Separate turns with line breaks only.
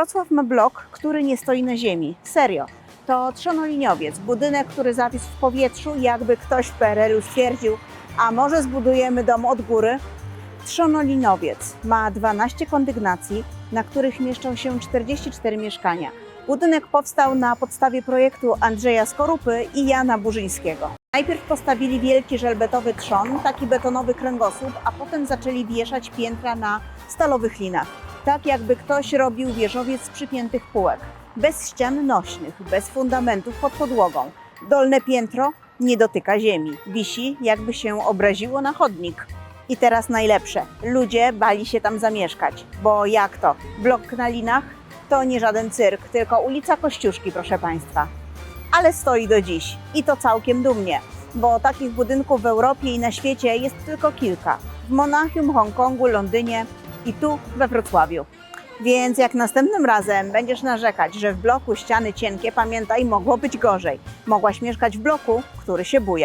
Wrocław ma blok, który nie stoi na ziemi. Serio. To trzonoliniowiec, budynek, który zawisł w powietrzu, jakby ktoś w PRL-u stwierdził, a może zbudujemy dom od góry? Trzonolinowiec ma 12 kondygnacji, na których mieszczą się 44 mieszkania. Budynek powstał na podstawie projektu Andrzeja Skorupy i Jana Burzyńskiego. Najpierw postawili wielki żelbetowy trzon, taki betonowy kręgosłup, a potem zaczęli wieszać piętra na stalowych linach. Tak jakby ktoś robił wieżowiec z przypiętych półek. Bez ścian nośnych, bez fundamentów pod podłogą. Dolne piętro nie dotyka ziemi. Wisi, jakby się obraziło na chodnik. I teraz najlepsze. Ludzie bali się tam zamieszkać, bo jak to? Blok na linach? To nie żaden cyrk, tylko ulica Kościuszki, proszę Państwa. Ale stoi do dziś i to całkiem dumnie, bo takich budynków w Europie i na świecie jest tylko kilka. W Monachium, Hongkongu, Londynie i tu we Wrocławiu. Więc jak następnym razem będziesz narzekać, że w bloku ściany cienkie, pamiętaj, mogło być gorzej. Mogłaś mieszkać w bloku, który się buja.